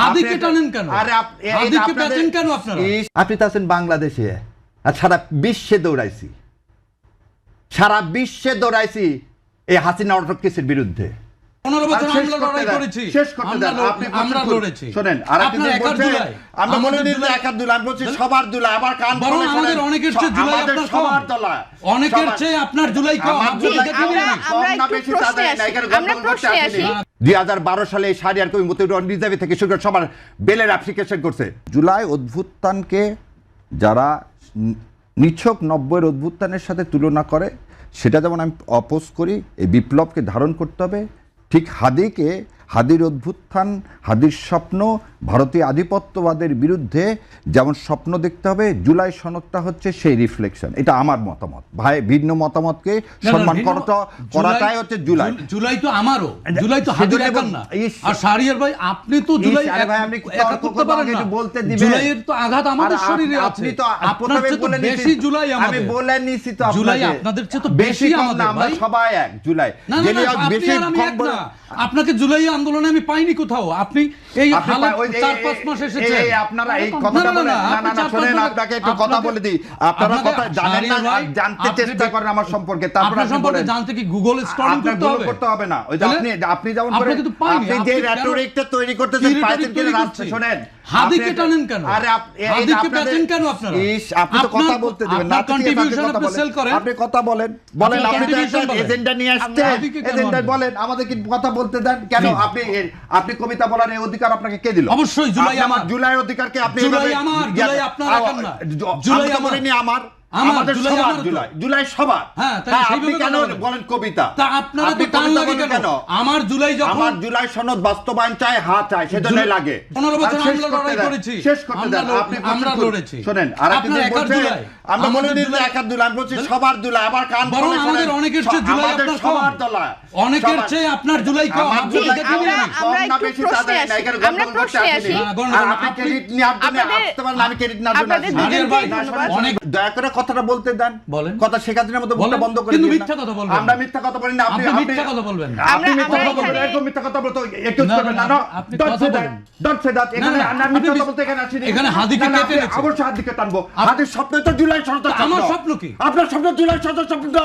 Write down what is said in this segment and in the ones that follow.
হাদিকে আপনি- টানেন কেন? আরে হাদিকে আপনাদের- কেন আপনারা? আপনি তো আছেন বাংলাদেশে। আর সারা বিশ্বে দৌড়াইছি। সারা বিশ্বে দৌড়াইছি এই হাসিনা অটক কেসের বিরুদ্ধে? আপনার জুলাই, আমরা সবার আবার কান অনেকের চেয়ে আপনার জুলাই প্রশ্নে আসি। দুই হাজার বারো সালে সারিয়ার কবি মতিউর রিজার্ভে থেকে শুরু করে সবার বেলের অ্যাপ্লিকেশন করছে। জুলাই অভ্যুত্থানকে যারা নিছক নব্বইয়ের অভ্যুত্থানের সাথে তুলনা করে, সেটা যেমন আমি অপোজ করি, এই বিপ্লবকে ধারণ করতে হবে, ঠিক হাদিকে হাদির অভ্যুত্থান হাদির স্বপ্ন ভারতীয় আধিপত্যবাদের বিরুদ্ধে যেমন স্বপ্ন দেখতে হবে জুলাই সনদটা হচ্ছে সেই রিফ্লেকশন এটা আমার মতামত। ভাই ভিন্ন মতামতকে সম্মান করাটা করাটাই হচ্ছে জুলাই। জুলাই তো আমারও। জুলাই তো হাদির একার না। আর শাহরিয়ার ভাই আপনি তো জুলাই ভাই, আপনি একা করতে পারেন না। বলতে দিবেন। জুলাইয়ের তো আঘাত আমাদের শরীরে আপনি তো আপনার চেয়ে তো বেশি জুলাই আমাদের। আমি বলে নিছি তো জুলাই আপনাদের চেয়ে তো বেশি আমাদের আমরা। সবাই এক জুলাই। যিনি বেশি কম না। আপনাকে জুলাই আন্দোলনে আমি পাইনি কোথাও। আপনি এই চার পাঁচ মাস আপনারা কথাটা বলেন। না, না শুনেন আপনাকে একটু কথা বলে দিই। আপনারা কথা জানেন না শাহরিয়ার জানতে চেষ্টা করেন আমার সম্পর্কে তারপর আপনি বলেন? জানতে কি গুগল স্টরিং করতে হবে? করতে হবে না। ওই যে আপনি আপনি যেমন করে আপনি আপনি যে রেটরিকটা তৈরি করতেছেন পাইছেন কিনা রাস্তা শুনেন। হাদিকে টানেন কেন? আরে আপ- এই- এই হাদিকে আপনাদের- কেন আপনারা? আপনি তো কথা বলতে দিবেন। না আপনার তো ঠিক আছে, আপনি contribution কথা আপনি বলেন। sell করেন। আপনি কথা বলেন। বলেন আপনি তো একটা এজেন্ডা নিয়ে আসছেন। এজেন্ডা বলেন আমাদের কি কথা বলতে দেন? কেন আপনি আপনি কবিতা বলার এই অধিকার আপনাকে কে দিল অবশ্যই, জুলাই আমার। জুলাই অধিকারকে আপনি জুলাই আমার, জুলাই আপনার না। জুলাই আমার নেই আমার। আমাদের সবার জুলাই জুলাই সবার হ্যাঁ, তাই হ্যাঁ, সেইভাবে আপনি কেন বলেন। কবিতা তা আপনারা তো টান লাগে কেন আমার জুলাই যখন আমার জুলাই সনদ বাস্তবায়ন চাই হা চাই সেজন্যই লাগে পনেরো বছর আমরা লড়াই করেছি। শেষ করতে দেন আপনি আমরা লড়েছি। শোনেন আর আপনার বলছেন, জুলাই। আমরা বলে দিন যে জুলাই- আমি বলছি সবার দুলাই আবার কান বরং আমাদের অনেকের চেয়ে জুলাই আপনার সবার দলা অনেকের চেয়ে আপনার জুলাই কম আপনি জুলাই এটা কম দিবেন না, না। আমরা- একটু প্রশ্নে আসি। আমরা প্রশ্নে আসি। না, আপনি আপনি- ক্রেডিট নেওয়ার জন্য আসতে পারেন আমি ক্রেডিট না। ধন্যবাদ। অনেক দয়া করে কথাটা বলতে দেন বলেন। কথা শেখার জন্য মতো বলেন। বন্ধ করে কিন্তু দিন মিথ্যা কথা বলবেন আমরা মিথ্যা কথা বলি না আপনি আপনি মিথ্যা কথা বলবেন আপনি মিথ্যা কথা বলবেন এরকম মিথ্যা কথা বলতে না, করবেন না, না আপনি ডট কথা সে বলেন। ডট সে দ্যাট এখানে আমরা মিথ্যা কথা বলতে এখানে আসিনি এখানে হাদিকে কেটে আপনি এনেছেন। অবশ্যই হাদিকে টানবো হাদির স্বপ্ন তো জুলাই সরকার তা আমার স্বপ্ন কি? আপনার স্বপ্ন জুলাই সরকার স্বপ্ন না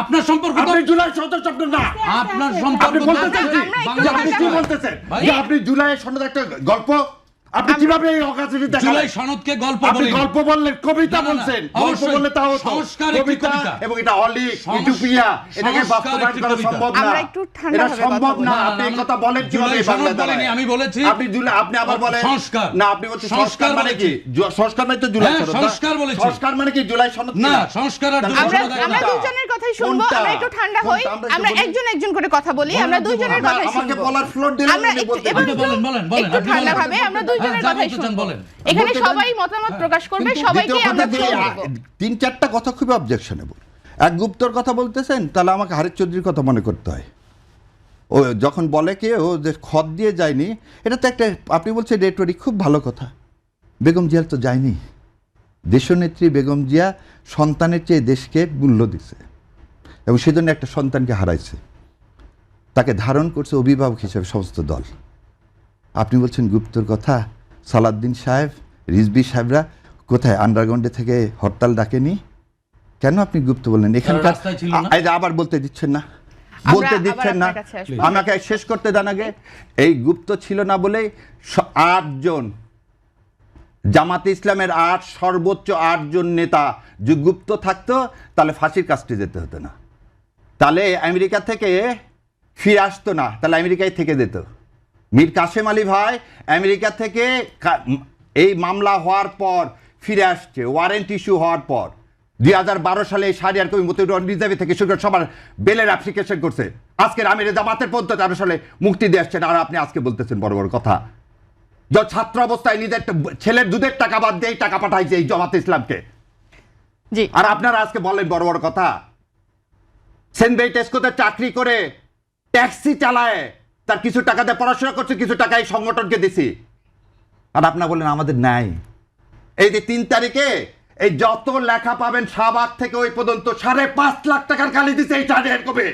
আপনার সম্পর্ক তো আপনি জুলাই সরকার স্বপ্ন না আপনার সম্পর্ক তো বলতেছেন কি? আমরা একটু আপনি কি। বলতেছেন ভাই। যে আপনি জুলাই সনদ একটা গল্প আপনি কীভাবে এই অকাশনে জুলাই সনদকে গল্প আপনি গল্প বললেন কবিতা বলছেন। গল্প বললে তাও। সংস্কার কবিতা। এবং এটা অলিক সংস্কার- ইউটোপিয়া এটাকে বাস্তবায়ন করা সম্ভব না। আমরা একটু ঠান্ডা এটা সম্ভব না। আপনি এই কথা বলেন কীভাবে জুলাই সনদ বাংলা বলিনি, আমি বলেছি। আপনি জুলাই আপনি আবার বলেন সংস্কার। না আপনি বলছেন সংস্কার মানে কি? সংস্কার মানে তো জুলাই হ্যাঁ, সনদ না? সংস্কার বলেছি। সংস্কার মানে কি? জুলাই সনদ না, সংস্কার আর জুলাই আমরা আমরা। দুজনের কথাই শুনব। আমরা একটু ঠান্ডা হই। আমরা। একজন একজন করে কথা বলি। আমরা দুজনের। কথাই আমাকে বলার ফ্লোর দিলেন আমরা একটু- বলতে বলেন, বলেন, বলেন, একটু আপনি ঠান্ডা ভাবে আমরা হ্যাঁ, কথাই শুনব। এখানে সবাই মতামত প্রকাশ করবে সবাইকে আমরা তিন চারটা কথা খুবই অবজেকশনেবল এক গুপ্তর কথা বলতেছেন তাহলে আমাকে হারিফ চৌধুরীর কথা মনে করতে হয়। ও যখন বলে কে ও যে খত দিয়ে যায়নি এটা তো একটা আপনি বলছেন রেটরি খুব ভালো কথা। বেগম জিয়ার তো যায়নি। দেশনেত্রী বেগম জিয়া সন্তানের চেয়ে দেশকে মূল্য দিছে। এবং সেজন্য একটা সন্তানকে হারাইছে। তাকে ধারণ করছে অভিভাবক হিসেবে সমস্ত দল। আপনি বলছেন গুপ্তর কথা। সালাদ্দিন সাহেব রিজবি সাহেবরা কোথায়? আন্ডারগ্রাউন্ডে থেকে হরতাল ডাকেনি? কেন আপনি গুপ্ত বললেন? এখানকার রাস্তায় ছিল না? আ- এই যে আবার বলতে দিচ্ছেন না। বলতে দিচ্ছেন না। আমাকে শেষ করতে দেন আগে। এই গুপ্ত ছিল না বলেই স- আটজন জামাতে ইসলামের আট সর্বোচ্চ আটজন নেতা যদি গুপ্ত থাকতো তাহলে ফাঁসির কাজটি যেতে হতো না। তাহলে আমেরিকা থেকে ফিরে আসতো না। তাহলে আমেরিকায় থেকে যেত। মীর কাসেম আলী ভাই আমেরিকা থেকে এই মামলা হওয়ার পর ফিরে আসছে ওয়ারেন্ট ইস্যু হওয়ার পর। দুই হাজার বারো সালে সারিয়ার কবি মতিউর রিজার্ভে থেকে শুরু করে সবার বেলের অ্যাপ্লিকেশন করছে। আজকের আমির জামাতের পর্যন্ত তেরো সালে মুক্তি দিয়ে আসছেন আর আপনি আজকে বলতেছেন বড় বড় কথা। যে ছাত্র অবস্থায় নিজের ছেলের দুধের টাকা বাদ দিয়ে টাকা পাঠাইছে এই জামাত ইসলামকে। জি। আর আপনারা আজকে বলেন বড় বড় কথা। সেন্ট টেস্কোতে চাকরি করে ট্যাক্সি চালায়। তার কিছু টাকা দিয়ে পড়াশোনা করছে, কিছু টাকা এই সংগঠনকে দিছি। আর আপনারা বললেন, আমাদের নাই। এই যে তিন তারিখে এই যত লেখা পাবেন শাহবাগ থেকে ওই পর্যন্ত সাড়ে পাঁচ লাখ টাকার খালি দিছে এই সাড়ে কবে।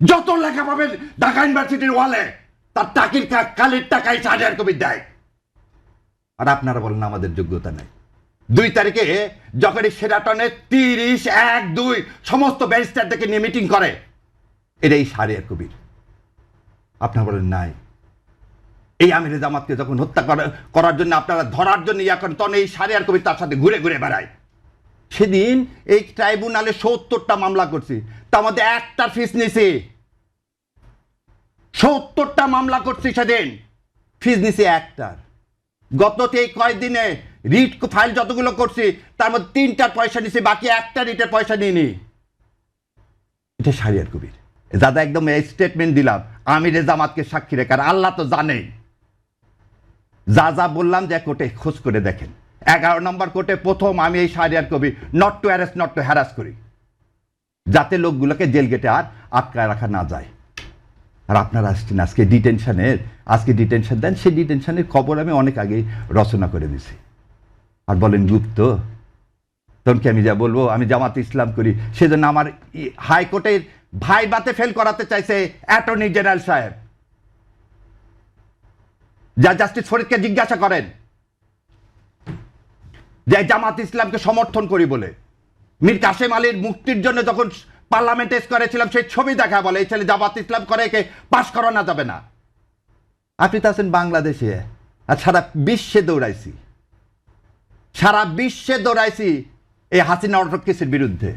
যত লেখা পাবেন, ঢাকা ইউনিভার্সিটির ওয়ালে, তার টাকির কালের টাকায় শাহরিয়ার কবির দেয়। আর আপনারা বলেন আমাদের যোগ্যতা নেই। দুই তারিখে যখন এই সেরাটনে তিরিশ, এক, দুই, সমস্ত ব্যারিস্টারদেরকে নিয়ে মিটিং করে এটাই শাহরিয়ার কবির। আপনারা বলেন নাই। এই আমির জামাতকে যখন হত্যা করা- করার জন্য আপনারা ধরার জন্য ইয়া করেন, তখন এই শাহরিয়ার কবির তার সাথে ঘুরে ঘুরে বেড়ায়। সেদিন এই ট্রাইব্যুনালে সত্তরটা মামলা করছি। তার মধ্যে একটার ফিস নিছি। সত্তরটা মামলা করছি সেদিন। ফিস নিছি একটার। গত এই কয়েকদিনে রিট ফাইল যতগুলো করছি, তার মধ্যে তিনটার পয়সা নিছি, বাকি একটা রিটের পয়সা নিইনি। এটা সারিয়ার কবির। দাদা, একদম স্টেটমেন্ট দিলাম। আমি রেজামাতকে সাক্ষী রেখে, আর আল্লাহ তো জানেই যা যা বললাম যে কোর্টে খোঁজ করে দেখেন। এগারো নম্বর কোর্টে প্রথম আমি এই সারিয়ার কবি not to harass not to harass করি। যাতে লোকগুলোকে জেল গেটে আর আটকায় রাখা না যায়। আর আপনারা আসছেন আজকে ডিটেনশনের আজকে ডিটেনশন দেন, সেই ডিটেনশনের খবর আমি অনেক আগেই রচনা করে দিছি। আর বলেন, গুপ্ত, তখন কি আমি যা বলব? আমি জামাত ইসলাম করি। সেজন্য আমার হাইকোর্টের ভাই বাতে ফেল করাতে চাইছে অ্যাটর্নি জেনারেল সাহেব। যা জাস্টিস ফরিদকে জিজ্ঞাসা করেন, যে জামাত ইসলামকে সমর্থন করি বলে। মীর কাসেম আলীর মুক্তির জন্য যখন পার্লামেন্টে করেছিলাম, সেই ছবি দেখা বলে, এই ছেলে জামাত ইসলাম করে, একে পাশ করানো যাবে না। আপনি তো আছেন বাংলাদেশে, আর সারা বিশ্বে দৌড়াইছি। সারা বিশ্বে দৌড়াইছি এই হাসিনা অটোক্রেসির বিরুদ্ধে।